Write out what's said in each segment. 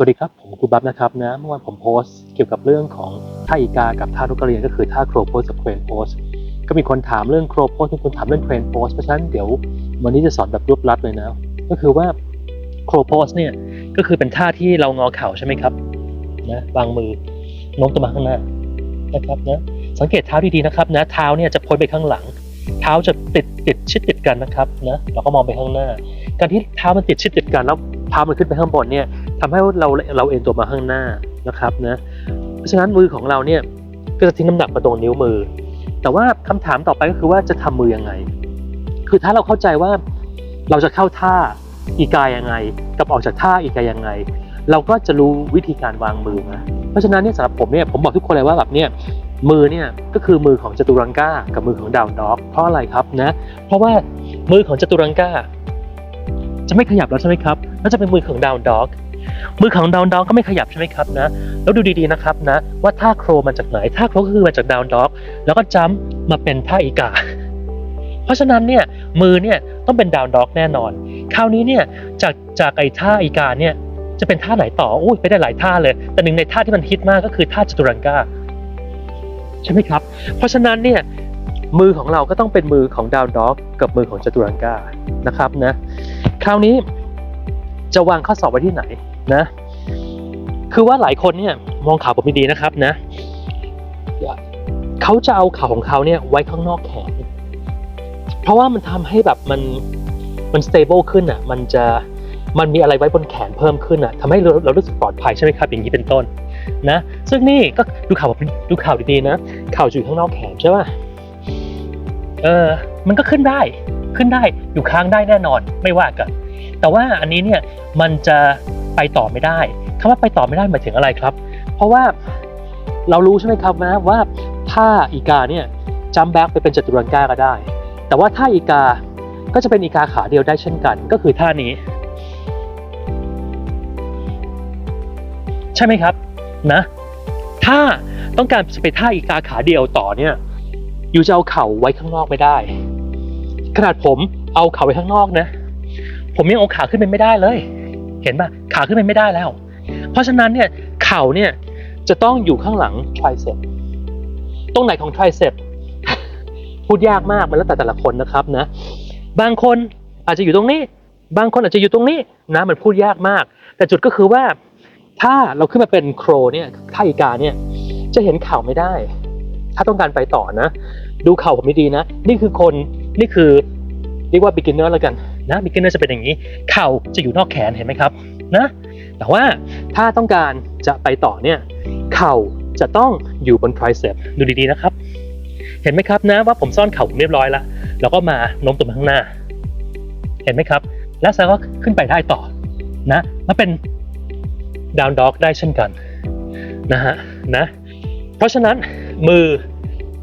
สวัสดีครับ ผมครูบับนะครับนะเมื่อวานผมโพสต์เกี่ยวกับเรื่องของท่าอีกากับท่านกกระเรียนก็คือท่าโครโพสกับเครนโพสก็มีคนถามเรื่องโครโพสมีคนถามเรื่องเครนโพสเพราะฉะนั้นเดี๋ยววันนี้จะสอนแบบรวบลัดเลยนะ ก็คือว่าโครโพสเนี่ยก็คือเป็นท่าที่เรางอเข่าใช่ไหมครับนะวางมือโน้มตัวมาข้างหน้านะครับนะสังเกตเท้าดีๆนะครับนะเท้าเนี่ยจะพ้นไปข้างหลัง เท้าจะติดติดชิดติดกันนะครับนะเราก็มองไปข้างหน้า การที่เท้ามันติดชิดติดกันแล้วเท้ามันขึ้นไปข้างบนเนี่ย ทำให้เราเราเอ็นตัวมาข้างหน้านะครับนะเพราะฉะนั้นมือของเราเนี่ยก็จะทิ้งน้ำหนักมาตรงนิ้วมือ แต่ว่าคำถามต่อไปก็คือว่าจะทำมือยังไง คือถ้าเราเข้าใจว่าเราจะเข้าท่าอีกายยังไง กับออกจากท่าอีกายยังไง เราก็จะรู้วิธีการวางมือนะเพราะฉะนั้นเนี่ยสำหรับผมเนี่ยผมบอกทุกคนเลยว่าแบบเนี่ยมือเนี่ยก็คือมือของจตุรังกากับมือของดาวด็อก เพราะอะไรครับนะเพราะว่ามือของจตุรังกาจะไม่ขยับแล้วใช่ไหมครับแล้วจะเป็นมือของดาวด็อก มือของดาวน์ด็อกก็ไม่ขยับใช่ไหมครับนะ แล้วดูดีๆนะครับนะ ว่าท่าโครมาจากไหนท่าโครก็คือมาจากดาวน์ด็อก แล้วก็จัมป์มาเป็นท่าอีกา เพราะฉะนั้นเนี่ยมือเนี่ยต้องเป็นดาวน์ด็อกแน่นอน คราวนี้เนี่ยจากจากไอ้ท่าอีกาเนี่ยจะเป็นท่าไหนต่ออุ้ยไปได้หลายท่าเลย แต่หนึ่งในท่าที่มันฮิตมากก็คือท่าจตุรังกาใช่ไหมครับ เพราะฉะนั้นเนี่ยมือของเราก็ต้องเป็นมือของดาวน์ด็อกกับมือของจตุรังกานะครับนะคราวนี้จะวางข้อสอบไว้ที่ไหน นะ คือว่าหลายคนเนี่ยมองข่าวผมดีๆนะครับนะเขาจะเอาข่าวของเขาเนี่ยไว้ข้างนอกแขนเพราะว่ามันทำให้แบบมันมัน stable ขึ้นอะ มันจะมันมีอะไรไว้บนแขนเพิ่มขึ้นอะทำให้เราเรารู้สึกปลอดภัยใช่ไหมครับอย่างนี้เป็นต้นนะ ซึ่งนี่ก็ดูข่าวดูข่าวดีๆนะ ข่าวจะอยู่ข้างนอกแขนใช่ป่ะเออมันก็ขึ้นได้ขึ้นได้อยู่ค้างได้แน่นอนไม่ว่ากัน แต่ว่าอันนี้เนี่ยมันจะ ไปต่อไม่ได้คำว่าไปต่อไม่ได้หมายถึงอะไรครับ เพราะว่าเรารู้ใช่ไหมครับนะว่าถ้าอีกาเนี่ยจัมแบ็กไปเป็นจัตุรังกาก็ได้ แต่ว่าถ้าอีกาก็จะเป็นอีกาขาเดียวได้เช่นกัน ก็คือท่านี้ ใช่ไหมครับนะ ถ้าต้องการจะไปท่าอีกาขาเดียวต่อเนี่ยอยู่จะเอาเข่าไว้ข้างนอกไม่ได้ ขนาดผมเอาเข่าไว้ข้างนอกนะ ผมยังเอาขาขึ้นไปไม่ได้เลย เห็นป่ะขาขึ้นไปไม่ได้แล้ว เพราะฉะนั้นเนี่ยเข่าเนี่ยจะต้องอยู่ข้างหลังทริเซปตรงไหนของทริเซปพูดยากมากมันแล้วแต่แต่ละคนนะครับนะ บางคนอาจจะอยู่ตรงนี้ บางคนอาจจะอยู่ตรงนี้นะมันพูดยากมาก แต่จุดก็คือว่าถ้าเราขึ้นมาเป็นโครเนี่ยท่าอีกาเนี่ยจะเห็นเข่าไม่ได้ ถ้าต้องการไปต่อนะ ดูเข่าผมดีนะ นี่คือคนนี่คือเรียกว่า beginner แล้วกัน นะ beginner จะเป็นอย่างนี้ เข่าจะอยู่นอกแขนเห็นไหมครับนะแต่ว่าถ้าต้องการจะไปต่อเนี่ยเข่าจะต้องอยู่บน tricep ดูดีๆนะครับ เห็นไหมครับนะว่าผมซ่อนเข่าผมเรียบร้อยแล้วแล้วก็มาโน้มตัวมาข้างหน้า เห็นไหมครับ แล้วซาก็ขึ้นไปได้ต่อนะมาเป็น down dog ได้เช่นกันนะฮะนะเพราะฉะนั้นมือ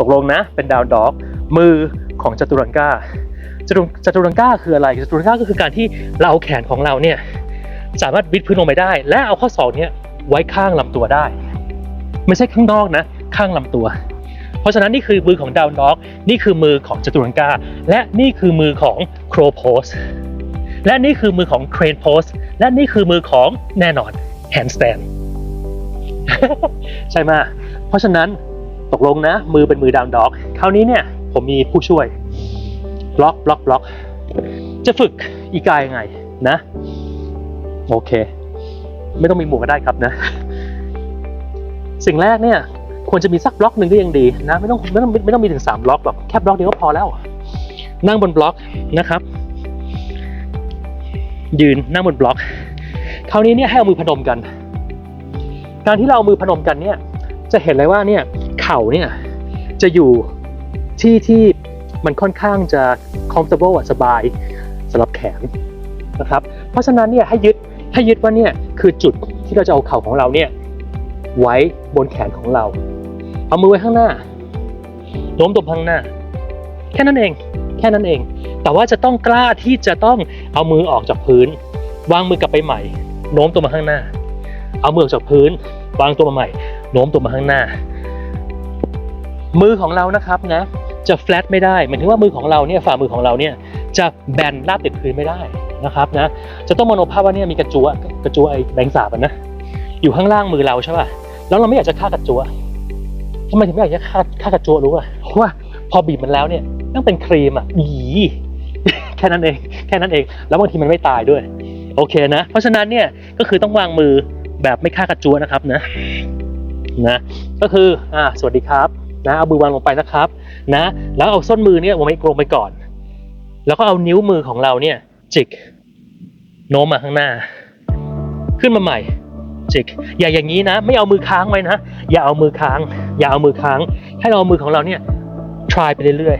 ตกลงนะเป็นดาวด็อกมือของจตุรังกา จตุจตุรังกาคืออะไรจตุรังกาก็คือการที่เราเอาแขนของเราเนี่ยสามารถวิดพื้นลงไปได้ และเอาข้อศอกเนี่ยไว้ข้างลำตัวได้ ไม่ใช่ข้างนอกนะ ข้างลำตัว เพราะฉะนั้นนี่คือมือของดาวด็อกนี่คือมือของจตุรังกา และนี่คือมือของโครโพสและนี่คือมือของเครนโพสและนี่คือมือของแน่นอนแฮนด์สแตนใช่ไหมเพราะฉะนั้นตกลงนะ มือเป็นมือดาวด็อกคราวนี้เนี่ยผมมีผู้ช่วย บล็อกบล็อกบล็อก จะฝึกอีกายยังไงนะ โอเค ไม่ต้องมีหมวกก็ได้ครับนะ สิ่งแรกเนี่ย ควรจะมีสักบล็อกหนึ่งก็ยังดีนะ ไม่ต้องไม่ต้องไม่ต้องมีถึงสามบล็อกหรอกแค่บล็อกเดียวก็พอแล้ว นั่งบนบล็อกนะครับ ยืนนั่งบนบล็อก คราวนี้เนี่ยให้เอามือพนมกัน การที่เราเอามือพนมกันเนี่ย จะเห็นเลยว่าเนี่ยเข่าเนี่ยจะอยู่ที่ที่ มันค่อนข้างจะ comfortable สบายสำหรับแขนนะครับ เพราะฉะนั้นเนี่ยให้ยึดให้ยึดว่าเนี่ยคือจุดที่เราจะเอาเข่าของเราเนี่ยไว้บนแขนของเรา เอามือไว้ข้างหน้าโน้มตัวข้างหน้า แค่นั้นเอง แค่นั้นเอง แต่ว่าจะต้องกล้าที่จะต้องเอามือออกจากพื้น วางมือกลับไปใหม่ โน้มตัวมาข้างหน้า เอามือออกจากพื้น วางตัวมาใหม่ โน้มตัวมาข้างหน้า มือของเรานะครับนะ จะ flat ไม่ได้หมายถึงว่ามือของเราเนี่ยฝ่ามือของเราเนี่ยจะแบนราบติดพื้นไม่ได้นะครับนะจะต้องมโนภาพว่าเนี่ยมีกระจัวกระจัวไอ้แบงสาบอะนะอยู่ข้างล่างมือเราใช่ป่ะแล้วเราไม่อยากจะฆ่ากระจัวทำไมถึงไม่อยากจะฆ่าฆ่ากระจัวรู้ป่ะเพราะว่าพอบีบมันแล้วเนี่ยต้องเป็นครีมอะอีแค่นั้นเองแค่นั้นเอง แล้วบางทีมันไม่ตายด้วย โอเคนะ เพราะฉะนั้นเนี่ยก็คือต้องวางมือแบบไม่ฆ่ากระจัวนะครับนะนะก็คืออ่าสวัสดีครับ นะเอามือวางลงไปนะครับนะแล้วเอาส้นมือเนี่ยวางไว้ลงไปก่อน แล้วก็เอานิ้วมือของเราเนี่ยจิกโน้มมาข้างหน้า ขึ้นมาใหม่จิกอย่าอย่างนี้นะ ไม่เอามือค้างไว้นะอย่าเอามือค้าง อย่าเอามือค้าง ให้เราเอามือของเราเนี่ย try ไปเรื่อย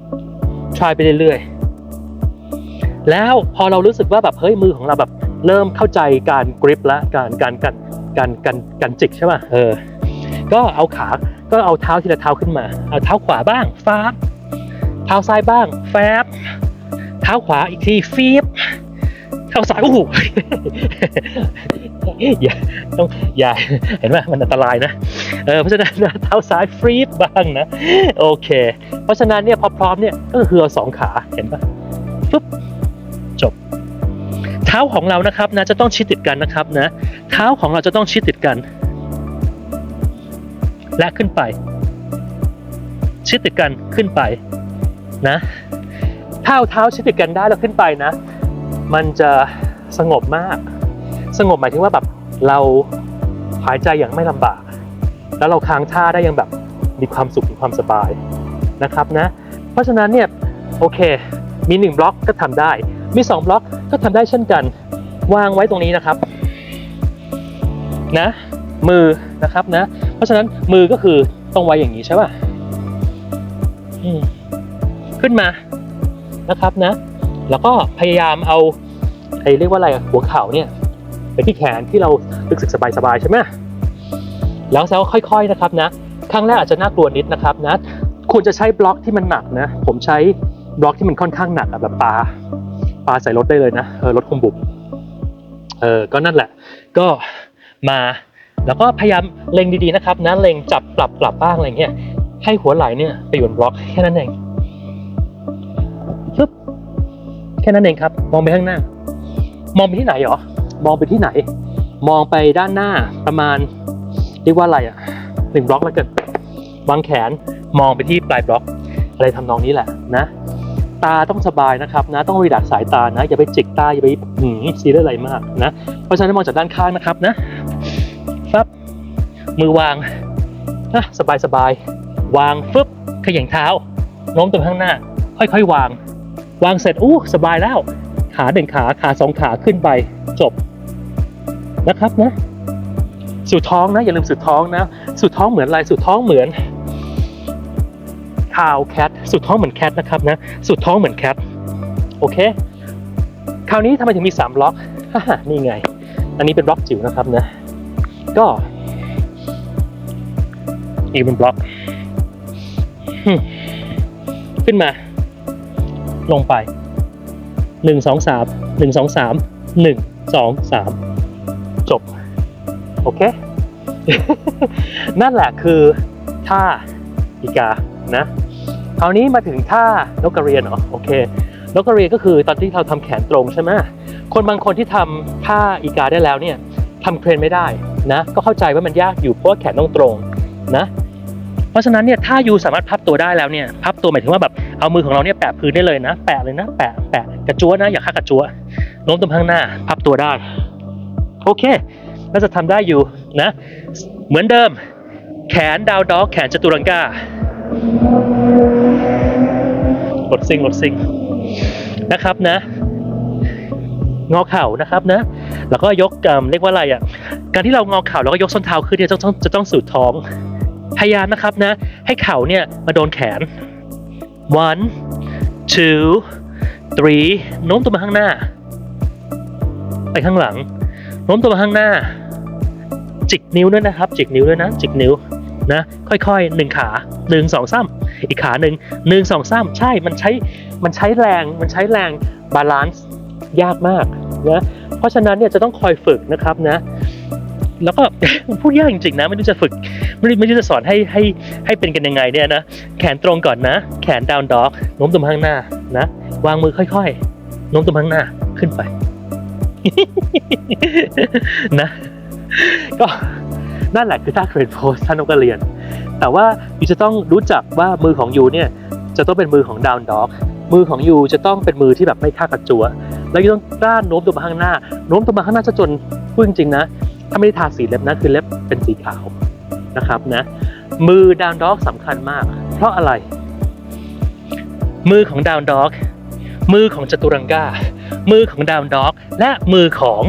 ๆ try ไปเรื่อยๆ แล้วพอเรารู้สึกว่าแบบเฮ้ยมือของเราแบบเริ่มเข้าใจการกริปและการการการการการการจิกใช่ป่ะเออ ก็เอาขาก็เอาเท้าทีละเท้าขึ้นมา เอาเท้าขวาบ้างฟาบเท้าซ้ายบ้างแฟบเท้าขวาอีกทีฟีบเท้าซ้ายโอ้โหอย่าต้องอย่าเห็นไหมมันอันตรายนะเออเพราะฉะนั้นนะเท้าซ้ายฟรีบบ้างนะโอเค เพราะฉะนั้นเนี่ยพอพร้อมเนี่ยก็คือเอาสองขาเห็นปะปุ๊บจบ เท้าของเรานะครับนะจะต้องชิดติดกันนะครับนะ เท้าของเราจะต้องชิดติดกัน และขึ้นไป ชิดติดกันขึ้นไปนะถ้าเอาเท้าชิดติดกันได้แล้วขึ้นไปนะ มันจะสงบมาก สงบหมายถึงว่าแบบเราหายใจอย่างไม่ลำบาก แล้วเราค้างท่าได้อยังแบบมีความสุขมีความสบายนะครับนะ เพราะฉะนั้นเนี่ยโอเค มีหนึ่งบล็อกก็ทำได้ มีสองบล็อกก็ทำได้เช่นกัน วางไว้ตรงนี้นะครับนะมือนะครับนะ ราะฉะนั้นมือก็คือต้องไว้อย่างนี้ใช่ป่ะขึ้นมานะครับนะ แล้วก็พยายามเอาไอ้เรียกว่าอะไรหัวเข่าเนี่ยไปที่แขนที่เรารู้สึกสบายๆใช่ไหมแล้วแล้วค่อยๆนะครับนะครั้งแรกอาจจะน่ากลัวนิดนะครับนะควรจะใช้บล็อกที่มันหนักนะ ผมใช้บล็อกที่มันค่อนข้างหนักอะแบบปลาปลาใส่รถได้เลยนะเออรถคงบุบเออก็นั่นแหละ ก็มา แล้วก็พยายามเล็งดีๆนะครับนะเล็งจับปรับปรับบ้างอะไรเงี้ยให้หัวไหล่เนี่ยไปอยู่บนบล็อกแค่นั้นเองปึ๊บแค่นั้นเองครับ มองไปข้างหน้า มองไปที่ไหนหรอ มองไปที่ไหน มองไปด้านหน้าประมาณเรียกว่าอะไรอะหนึ่งบล็อกแล้วกันวางแขนมองไปที่ปลายบล็อก อะไรทำนองนี้แหละนะ ตาต้องสบายนะครับนะ ต้องรีดักสายตานะ อย่าไปจิกตาอย่าไปหืมซีเรียสอะไรมากนะ เพราะฉะนั้นมองจากด้านข้างนะครับนะ ครับมือวางนะสบายสบายๆวางฟึบขย่งเท้าโน้มตัวข้างหน้า ค่อยๆ วาง วางเสร็จอู้สบายแล้ว ขาหนึ่งขาขาสองขาขึ้นไปจบนะครับนะสูดท้องนะอย่าลืมสูดท้องนะสูดท้องเหมือนอะไรสูดท้องเหมือนคาวแคทสูดท้องเหมือนแคทนะครับนะสูดท้องเหมือนแคทโอเค คราวนี้ทำไมถึงมี3บล็อกนี่ไง อันนี้เป็นบล็อกจิ๋วนะครับนะ ก็ อีกเป็นบล็อกฮึ่มขึ้นมา ลงไปหนึ่งสองสามหนึ่งสองสามหนึ่งสองสามจบ โอเค นั่นแหละคือท่าอีกานะคราวนี้มาถึงท่านกกระเรียนเหรอโอเคนกกระเรียนก็คือตอนที่เราทำแขนตรงใช่ไหมคนบางคนที่ทำท่าอีกาได้แล้วเนี่ย ทำเครนไม่ได้นะ ก็เข้าใจว่ามันยากอยู่เพราะแขนต้องตรงนะ เพราะฉะนั้นเนี่ยถ้ายูสามารถพับตัวได้แล้วเนี่ยพับตัวหมายถึงว่าแบบเอามือของเราเนี่ยแปะพื้นได้เลยนะแปะเลยนะแปะแปะกระจัวนะอย่าฆ่ากระจัวโน้มตัวข้างหน้า พับตัวได้ โอเคน่าจะทำได้อยู่นะ เหมือนเดิม แขนดาวด็อก แขนจตุรังกาลดซิงลดซิงนะครับนะ งอเข่านะครับนะ แล้วก็ยกเอิ่มเรียกว่าอะไรอะ การที่เรางอเข่าแล้วก็ยกส้นเท้าขึ้นเนี่ยจะต้องจะต้องสูดท้อง พยายามนะครับนะ ให้เข่าเนี่ยมาโดนแขน one two three โน้มตัวมาข้างหน้า ไปข้างหลัง โน้มตัวมาข้างหน้า จิกนิ้วด้วยนะครับ จิกนิ้วด้วยนะ จิกนิ้วนะ ค่อยๆหนึ่งขาหนึ่งสองสามอีกขาหนึ่งหนึ่งสองสามใช่ มันใช้ มันใช้แรง มันใช้แรงบาลานซ์ ยากมากนะเพราะฉะนั้นเนี่ยจะต้องคอยฝึกนะครับนะ แล้วก็พูดยากจริงๆนะไม่รู้จะฝึกไม่รู้ไม่รู้จะสอนให้ให้ให้เป็นกันยังไงเนี่ยนะแขนตรงก่อนนะ แขนดาวน์ด็อกโน้มตัวข้างหน้านะวางมือค่อยๆโน้มตัวข้างหน้าขึ้นไปนะ ก็นั่นแหละคือท่าเครนโพสท่านกกเรียน แต่ว่ายูจะต้องรู้จักว่ามือของยูเนี่ยจะต้องเป็นมือของดาวน์ด็อกมือของยูจะต้องเป็นมือที่แบบไม่ท่ากระจัว แล้วยูต้องกล้าโน้มตัวมาข้างหน้า โน้มตัวมาข้างหน้าจะจนพูดจริงๆนะ ถ้าไม่ได้ทาสีเล็บนะคือเล็บเป็นสีขาวนะครับนะมือดาวน์ด็อกสำคัญมาก เพราะอะไร มือของดาวน์ด็อก มือของจตุรังกามือของดาวน์ด็อก และมือของ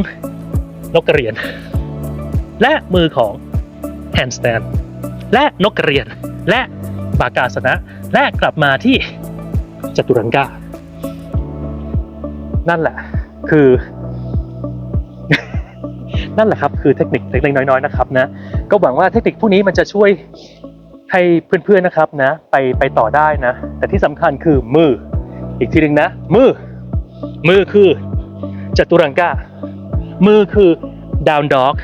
นกกระเรียน และมือของแฮนด์สแตนและนกกระเรียน และบากาสนะ และกลับมาที่จตุรังกา นั่นแหละ คือ นั่นแหละครับ คือเทคนิคเล็กๆน้อยๆนะครับนะ ก็หวังว่าเทคนิคพวกนี้มันจะช่วยให้เพื่อนๆนะครับนะ ไปไปต่อได้นะ แต่ที่สำคัญคือมือ อีกทีหนึ่งนะ มือ มือคือจตุรังกามือคือดาวน์ด็อก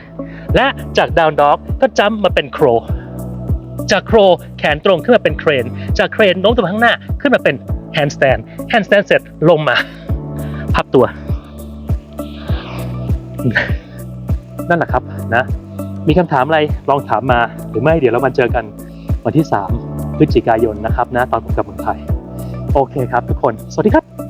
และจากดาวน์ด็อกก็จัมมาเป็นโครจากโครแขนตรงขึ้นมาเป็นเครน จากเครนโน้มตัวข้างหน้าขึ้นมาเป็นแฮนด์สแตนแฮนด์สแตนเสร็จลงมา พับตัว นั่นแหละครับนะ มีคำถามอะไรลองถามมา หรือไม่เดี๋ยวเรามาเจอกันวันที่ 3 พฤศจิกายนนะครับนะตอนผมกลับเมืองไทย โอเคครับทุกคน สวัสดีครับ